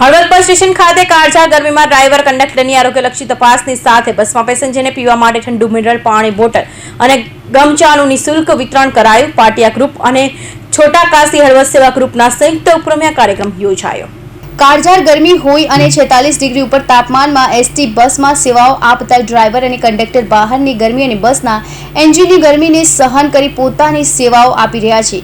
Halvad bus station ખાતે કાળજા ગરમીમાં driver કંડક્ટરની આરોગ્યલક્ષી તપાસની સાથે બસમાં પેસેન્જરને પીવા માટે ઠંડુ મિનરલ, પાણી, બોટલ અને ગમચાનું નિઃશુલ્ક વિતરણ કરાયું. પાટિયા ગ્રુપ અને છોટા કાશી હળવદ સેવા ગ્રુપના સંયુક્ત ઉપક્રમે કાર્યક્રમ યોજાયો. કાળઝાળ ગરમી હોય અને છેતાલીસ ડિગ્રી ઉપર તાપમાનમાં એસટી બસમાં સેવાઓ આપતા ડ્રાઈવર અને કંડક્ટર બહારની ગરમી અને બસના એન્જિનની ગરમીને સહન કરી પોતાની સેવાઓ આપી રહ્યા છે.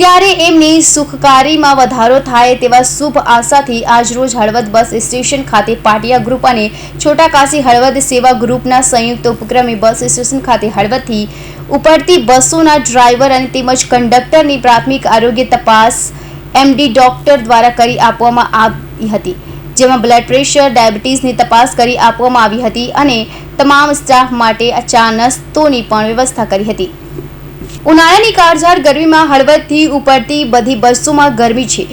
ત્યારે એમની સુખકારીમાં વધારો થાય તેવા શુભ આશાથી આજરોજ હળવદ બસ સ્ટેશન ખાતે પાટિયા ગ્રુપ અને છોટાકાશી હળવદ સેવા ગ્રુપના સંયુક્ત ઉપક્રમે બસ સ્ટેશન ખાતે હળવદથી ઉપડતી બસોના ડ્રાઈવર અને તેમજ કંડક્ટરની પ્રાથમિક આરોગ્ય તપાસ એમડી ડોક્ટર દ્વારા કરી આપવામાં આવી હતી, જેમાં બ્લડ પ્રેશર, ડાયાબિટીસની તપાસ કરી આપવામાં આવી હતી અને તમામ સ્ટાફ માટે ચા નાસ્તોની પણ વ્યવસ્થા કરી હતી. ઉનાળાની કાળઝાળ ગરમીમાં હળવદથી ઉપરથી બધી બસોમાં ગરમી છે.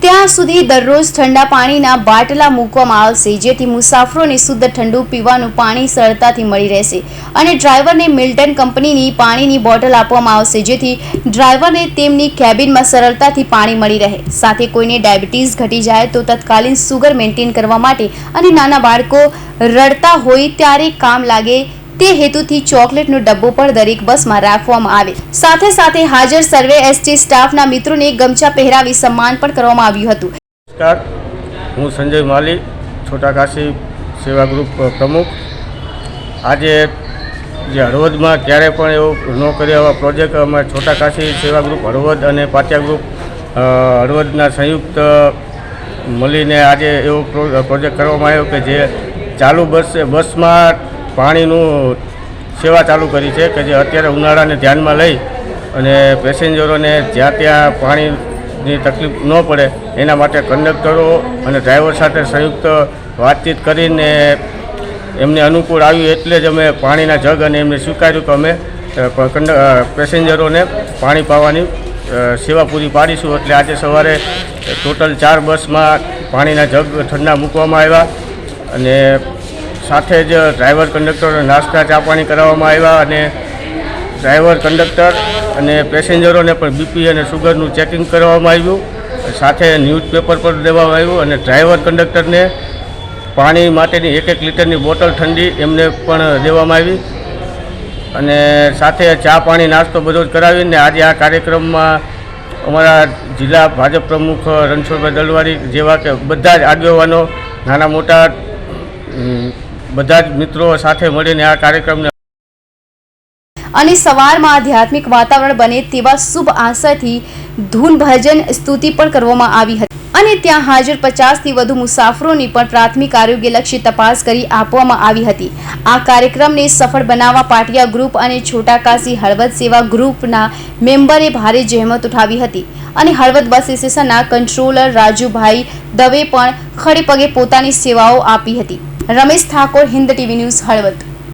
ત્યાં સુધી દરરોજ ઠંડા પાણીના બાટલા મૂકવામાં આવશે, જેથી મુસાફરોને શુદ્ધ ઠંડુ પીવાનું પાણી સરળતાથી મળી રહેશે અને ડ્રાઈવરને મિલ્ટન કંપનીની પાણીની બોટલ આપવામાં આવશે, જેથી ડ્રાઈવરને તેમની કેબિનમાં સરળતાથી પાણી મળી રહે. સાથે કોઈને ડાયાબિટીસ ઘટી જાય તો તત્કાલીન સુગર મેન્ટેન કરવા માટે અને નાના બાળકો રડતા હોય ત્યારે કામ લાગે તે હેતુથી ચોકલેટનો ડબ્બો પણ દરેક બસમાં રાખવામાં આવે. સાથે સાથે હાજર સર્વે એસટી સ્ટાફના મિત્રોને ગમછા પહેરાવી સન્માન પણ કરવામાં આવ્યું હતું. નમસ્કાર. હું સંજય માલી છોટાકાશી સેવા ગ્રુપ પ્રમુખ. આજે જે હળવદમાં ક્યારે પણ એવો ન કર્યો એવા પ્રોજેક્ટ, અમે છોટાકાશી સેવા ગ્રુપ, હળવદ અને પાટિયા ગ્રુપ હળવદના સંયુક્ત મળીને આજે એવો પ્રો- પ્રોજેક્ટ કરવામાં આવ્યો કે જે ચાલુ બસ, બસમાં પાણીનું સેવા ચાલુ કરી છે કે જે અત્યારે ઉનાળાને ધ્યાનમાં લઈ અને પેસેન્જરોને જ્યાં ત્યાં પાણીની તકલીફ ન પડે એના માટે કંડક્ટરો અને ડ્રાઈવર સાથે સંયુક્ત વાતચીત કરીને એમને અનુકૂળ આવ્યું એટલે જ અમે પાણીના જગ અને એમને સ્વીકાર્યું કે અમે પેસેન્જરોને પાણી પાવાની સેવા પૂરી પાડીશું. એટલે આજે સવારે ટોટલ ચાર બસમાં પાણીના જગ ઠંડા મૂકવામાં આવ્યા અને સાથે જ ડ્રાઈવર કંડક્ટરોને નાસ્તા, ચા પાણી કરાવવામાં આવ્યા અને ડ્રાઈવર કંડક્ટર અને પેસેન્જરોને પણ બીપી અને સુગરનું ચેકિંગ કરવામાં આવ્યું. સાથે ન્યૂઝપેપર પણ દેવામાં આવ્યું અને ડ્રાઈવર કંડક્ટરને પાણી માટેની એક એક લીટરની બોટલ ઠંડી એમને પણ દેવામાં આવી. અને સાથે ચા પાણી નાસ્તો બધો જ કરાવીને આજે આ કાર્યક્રમમાં અમારા જિલ્લા ભાજપ પ્રમુખ રણછોડભાઈ દલવાડી જેવા કે બધા જ આગેવાનો નાના મોટા બધા જ મિત્રો સાથે મળીને આ કાર્યક્રમને અને સવારમાં આધ્યાત્મિક વાતાવરણ બને તેવા શુભ આશાથી ધૂન ભજન સ્તુતિ પણ કરવામાં આવી હતી. અને ત્યાં હાજર પચાસથી વધુ મુસાફરોની પણ પ્રાથમિક આરોગ્યલક્ષી તપાસ કરી આપવામાં આવી હતી. આ કાર્યક્રમને સફળ બનાવવા પાટિયા ગ્રુપ અને છોટાકાશી હળવદ સેવા ગ્રુપના મેમ્બરે ભારે જહેમત ઉઠાવી હતી. અને હળવદ બસ સ્ટેશનના કંટ્રોલર રાજુભાઈ દવે પણ ખડે પગે પોતાની સેવાઓ આપી હતી. Ramesh Thakor Hind TV news Halvad.